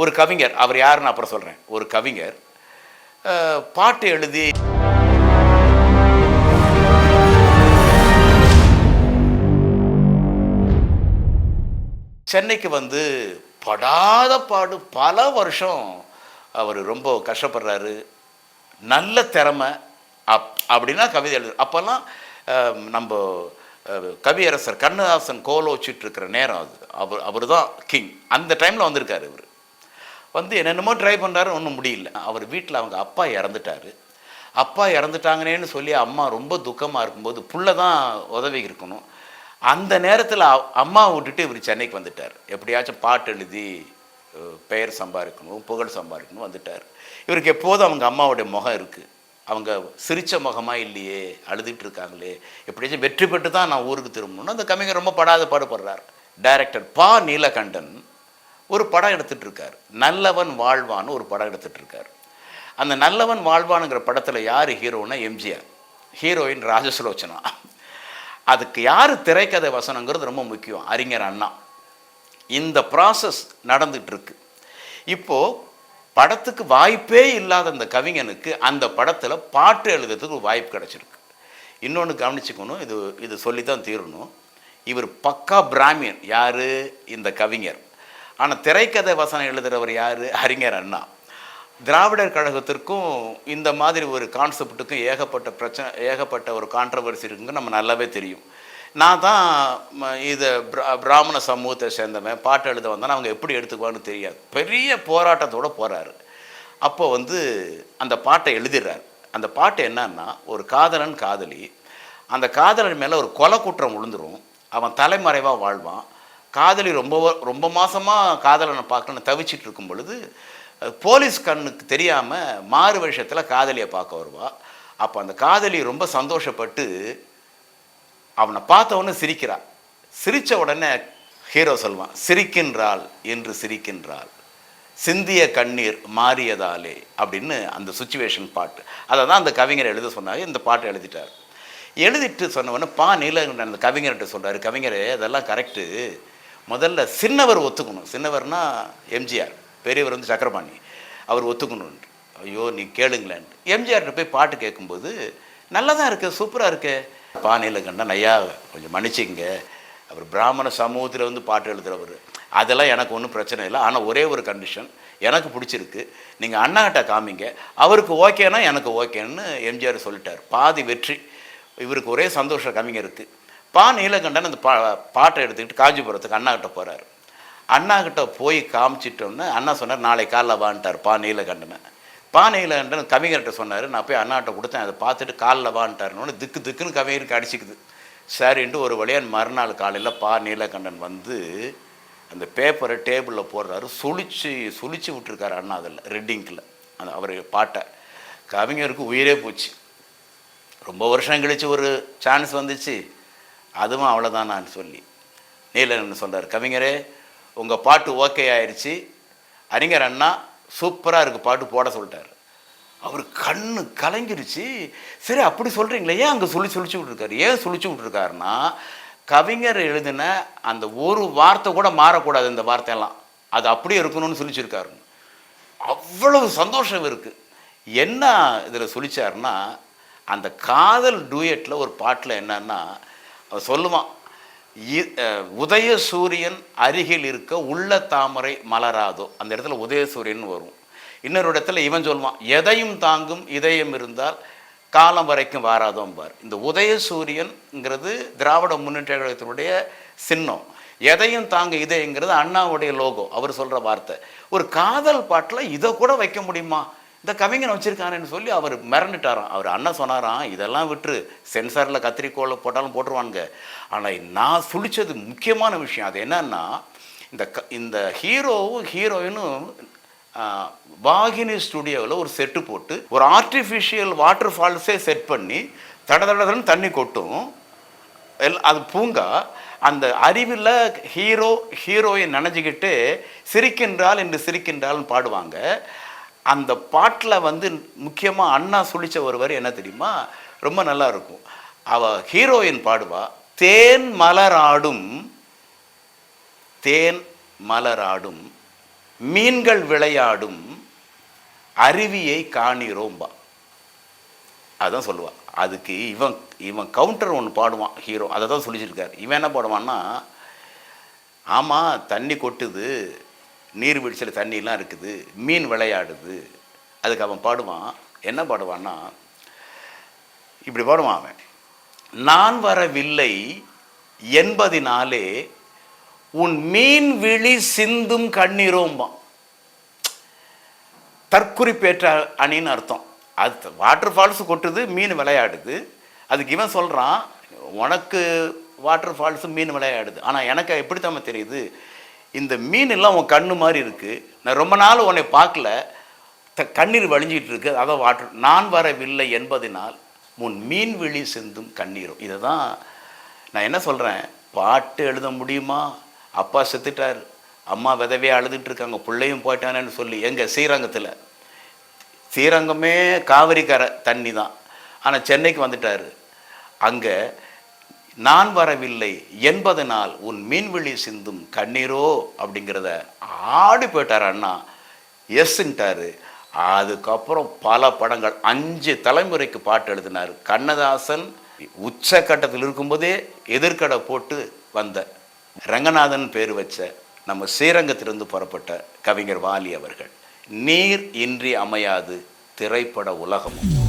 ஒரு கவிஞர் அவர் யாருன்னு அப்புறம் சொல்கிறேன் ஒரு கவிஞர் பாட்டு எழுதி சென்னைக்கு வந்து படாத பாடு பல வருஷம் அவர் ரொம்ப கஷ்டப்படுறாரு. நல்ல திறமை அப் அப்படின்னா கவிதை எழுது அப்போல்லாம் நம்ம கவியரசர் கண்ணதாசன் கோல இருக்கிற நேரம் அது. அவர் அவர் தான் கிங் அந்த டைமில் வந்திருக்காரு இவர். வந்து என்னென்னமோ ட்ரை பண்ணுறாரு ஒன்றும் முடியல. அவர் வீட்டில் அவங்க அப்பா இறந்துட்டாரு. அப்பா இறந்துட்டாங்கன்னேன்னு சொல்லி அம்மா ரொம்ப துக்கமாக இருக்கும்போது புள்ள தான் உதவி இருக்கணும். அந்த நேரத்தில் அம்மா விட்டுட்டு இவர் சென்னைக்கு வந்துட்டார். எப்படியாச்சும் பாட்டு எழுதி பெயர் சம்பாதிக்கணும் புகழ் சம்பாதிக்கணும் வந்துட்டார். இவருக்கு எப்போதும் அவங்க அம்மாவுடைய முகம் இருக்குது அவங்க சிரித்த முகமாக இல்லையே அழுதுகிட்டு இருக்காங்களே எப்படியாச்சும் வெற்றி பெற்று தான் நான் ஊருக்கு திரும்பணும்னு அந்த கவிஞர் ரொம்ப படாத பாடுபடுறார். டைரக்டர் பா நீலகண்டன் ஒரு படம் எடுத்துகிட்டு இருக்கார் நல்லவன் வாழ்வான்னு ஒரு படம் எடுத்துகிட்டு இருக்கார் அந்த நல்லவன் வாழ்வானுங்கிற படத்தில் யார் ஹீரோனா எம்ஜிஆர்? ஹீரோயின் ராஜசுலோச்சனா? அதுக்கு யார் திரைக்கதை வசனங்கிறது ரொம்ப முக்கியம். அறிஞர் அண்ணா. இந்த ப்ராசஸ் நடந்துகிட்ருக்கு இப்போது படத்துக்கு வாய்ப்பே இல்லாத அந்த கவிஞனுக்கு அந்த படத்தில் பாட்டு எழுதுறதுக்கு ஒரு வாய்ப்பு கிடச்சிருக்கு. இன்னொன்று கவனிச்சுக்கணும். இது இது சொல்லி தான் தீரணும். இவர் பக்கா பிராமியன். யார்? இந்த கவிஞர். ஆனால் திரைக்கதை வசனம் எழுதுகிறவர் யார்? அறிஞர் அண்ணா. திராவிடர் கழகத்திற்கும் இந்த மாதிரி ஒரு கான்செப்ட்டுக்கும் ஏகப்பட்ட பிரச்சனை ஏகப்பட்ட ஒரு கான்ட்ரவர்சி இருக்குங்க நம்ம நல்லாவே தெரியும். நான் தான் இதை பிரா- பிராமண சமூகத்தை சேர்ந்தவன் பாட்டு எழுத வந்தேன் அவங்க எப்படி எடுத்துக்குவான்னு தெரியாது. பெரிய போராட்டத்தோடு போகிறாரு அப்போ வந்து அந்த பாட்டை எழுதிடுறாரு. அந்த பாட்டு என்னன்னா ஒரு காதலன் காதலி அந்த காதலன் மேலே ஒரு கொலை குற்றம் விழுந்துரும் அவன் தலைமறைவாக வாழ்வான். காதலி ரொம்ப ரொம்ப மாசமாக காதலனை பார்க்கணும்னு தவிச்சிட்டு இருக்கும் பொழுது போலீஸ் கண்ணுக்கு தெரியாமல் மாறு வருஷத்தில் காதலியை பார்க்க வருவா. அப்போ அந்த காதலி ரொம்ப சந்தோஷப்பட்டு அவனை பார்த்த உடனே சிரிக்கிறா. சிரித்த உடனே ஹீரோ சொல்வான் சிரிக்கின்றாள் என்று சிரிக்கின்றாள். சிந்திய கண்ணீர் மாறியதாலே அப்படின்னு அந்த சுச்சுவேஷன் பாட்டு அதை தான் அந்த கவிஞர் எழுத சொன்னாங்க இந்த பாட்டை எழுதிட்டார். எழுதிட்டு சொன்ன பா நீல அந்த கவிஞர்கிட்ட சொல்கிறார் கவிஞரே அதெல்லாம் கரெக்டு முதல்ல சின்னவர் ஒத்துக்கணும். சின்னவர்னா எம்ஜிஆர் பெரியவர் வந்து சக்கரபாணி. அவர் ஒத்துக்கணும். ஐயோ நீ கேளுங்களேன். எம்ஜிஆர்கிட்ட போய் பாட்டு கேட்கும்போது நல்லா தான் இருக்கு சூப்பராக இருக்கு. பா நீலகண்டன் ஐயா கொஞ்சம் மன்னிச்சிங்க அவர் பிராமண சமூகத்தில் வந்து பாட்டு எழுதுகிறவர் அதெல்லாம் எனக்கு ஒன்றும் பிரச்சனை இல்லை. ஆனால் ஒரே ஒரு கண்டிஷன் எனக்கு பிடிச்சிருக்கு. நீங்கள் அண்ணாகிட்ட காமிங்க. அவருக்கு ஓகேனா எனக்கு ஓகேன்னு எம்ஜிஆர் சொல்லிட்டார். பாதி வெற்றி. இவருக்கு ஒரே சந்தோஷம் கவிஞருக்கு பா நீலகண்டன் அந்த பா பாட்டை எடுத்துக்கிட்டு காஞ்சிபுரத்துக்கு அண்ணாகிட்ட போகிறார் அண்ணாகிட்ட போய் காமிச்சிட்டோன்னே அண்ணா சொன்னார் நாளை காலைல வான்ட்டார் பா நீலகண்டனை பா நீலகண்டன் கவிஞர்கிட்ட சொன்னார் நான் போய் அண்ணாட்ட கொடுத்தேன் அதை பார்த்துட்டு காலில் வான்ட்டாருன்னு. திக்கு திக்குன்னு கவிஞருக்கு அடிச்சுக்குது. சரின்ட்டு ஒரு வழியாக மறுநாள் காலையில் பா நீலகண்டன் வந்து அந்த பேப்பரை டேபிளில் போடுறாரு. சுழிச்சு சுழிச்சு விட்டுருக்காரு அண்ணா அதில் ரெட்டிங்கில் அந்த அவர் பாட்டை. கவிஞருக்கு உயிரே போச்சு. ரொம்ப வருஷம் கழிச்சு ஒரு சான்ஸ் வந்துச்சு. அதுவும் அவ்வளோதான் நான் சொல்லி. நீலன் சொல்கிறார் கவிஞரே உங்கள் பாட்டு ஓகே ஆயிடுச்சு அறிஞர் அண்ணா சூப்பராக இருக்குது பாட்டு போட சொல்லிட்டார். அவர் கண்ணு கலங்கிருச்சு. சரி அப்படி சொல்கிறீங்களே ஏன் அங்கே சொல்லி சொல்லிச்சு விட்ருக்காரு ஏன் சொல்லிச்சு விட்ருக்காருன்னா கவிஞர் எழுதின அந்த ஒரு வார்த்தை கூட மாறக்கூடாது இந்த வார்த்தையெல்லாம். அது அப்படியே இருக்கணும்னு சொல்லிச்சிருக்காரு அவ்வளவு சந்தோஷம் இருக்குது என்ன இதில் சொல்லிச்சாருன்னா அந்த காதல் டூயட்டில் ஒரு பாட்டில் என்னன்னா சொல்லுவான் இ- உதய சூரியன் அருகில் இருக்க உள்ள தாமரை மலராதோ. அந்த இடத்துல உதய சூரியன் வரும். இன்னொரு இடத்துல இவன் சொல்லுவான் எதையும் தாங்கும் இதயம் இருந்தால் காலம் வரைக்கும் வாராதோம்பார். இந்த உதய சூரியன்ங்கிறது திராவிட முன்னேற்ற கழகத்தினுடைய சின்னம். எதையும் தாங்க இதயங்கிறது அண்ணாவுடைய லோகோ அவர் சொல்கிற வார்த்தை. ஒரு காதல் பாட்டில் இதை கூட வைக்க முடியுமா? இந்த கவிஞன் வச்சிருக்கானேன்னு சொல்லி அவர் மிரண்டுட்டாராம். அவர் அண்ணன் சொன்னாராம் இதெல்லாம் விட்டு சென்சாரில் கத்திரிக்கோளை போட்டாலும் போட்டுருவானுங்க. ஆனால் நான் சுழிச்சது முக்கியமான விஷயம் அது என்னன்னா இந்த க இந்த ஹீரோவும் ஹீரோயினும் வாகினி ஸ்டுடியோவில் ஒரு செட்டு போட்டு ஒரு ஆர்டிஃபிஷியல் வாட்டர் ஃபால்ஸே செட் பண்ணி தட தடன்னு தண்ணி கொட்டும். எல் அது பூங்கா அந்த அறிவில் ஹீரோ ஹீரோயின் நினைஞ்சுக்கிட்டு சிரிக்கின்றால் என்று சிரிக்கின்றாள்னு பாடுவாங்க. அந்த பாட்டில் வந்து முக்கியமாக அண்ணா சுழிச்ச ஒருவர் என்ன தெரியுமா? ரொம்ப நல்லா இருக்கும். அவ ஹீரோயின் பாடுவா. தேன் மலராடும் தேன் மலராடும் மீன்கள் விளையாடும் அருவியை காணிரோம்பா அதான் சொல்லுவாள் அதுக்கு இவன் இவன் கவுண்டர் ஒன்று பாடுவான் ஹீரோ அதை தான் சொல்லிச்சிருக்காரு இவன் என்ன பாடுவான்னா ஆமாம் தண்ணி கொட்டுது. நீர்வீழ்ச்சியில் தண்ணிலாம் இருக்குது மீன் விளையாடுது. அதுக்கு அவன் பாடுவான். என்ன பாடுவான்னா இப்படி பாடுவான் அவன். நான் வரவில்லை என்பதினாலே உன் மீன் விழி சிந்தும் கண்ணீரோம்பான். தற்குறிப்பேற்ற அணின்னு அர்த்தம். அது வாட்டர் ஃபால்ஸ் கொட்டுது மீன் விளையாடுது. அதுக்கு இவன் சொல்கிறான் உனக்கு வாட்டர் ஃபால்ஸு மீன் விளையாடுது. ஆனால் எனக்கு எப்படி தான் தெரியுது இந்த மீன் எல்லாம் உன் கண்ணு மாதிரி இருக்குது நான் ரொம்ப நாள் உன்னை பார்க்கல. த கண்ணீர் வழிஞ்சிட்டு இருக்கு. அதை வாட்டர் நான் வரவில்லை என்பதனால் உன் மீன் விழி சிந்தும் கண்ணீரும். இதை தான் நான் என்ன சொல்கிறேன் பாட்டு எழுத முடியுமா? அப்பா செத்துட்டார். அம்மா விதவையாக அழுதுட்டு இருக்காங்க. பிள்ளையும் போயிட்டானேன்னு சொல்லி எங்கள் ஸ்ரீரங்கத்தில். ஸ்ரீரங்கமே காவிரி கரை தண்ணி தான் ஆனால் சென்னைக்கு வந்துட்டார். அங்கே நான் வரவில்லை என்பதனால் உன் மீன்விழி சிந்தும் கண்ணீரோ அப்படிங்கிறத ஆடி போயிட்டார் அண்ணா. எஸ்ன்ட்டார். அதுக்கப்புறம் பல படங்கள் அஞ்சு தலைமுறைக்கு பாட்டு எழுதினார். கண்ணதாசன் உச்சக்கட்டத்தில் இருக்கும்போதே எதிர்கடை போட்டு வந்த ரங்கநாதன் பேர் வச்ச நம்ம ஸ்ரீரங்கத்திலிருந்து புறப்பட்ட கவிஞர் வாலி அவர்கள். நீர் இன்றி அமையாது திரைப்பட உலகமும்.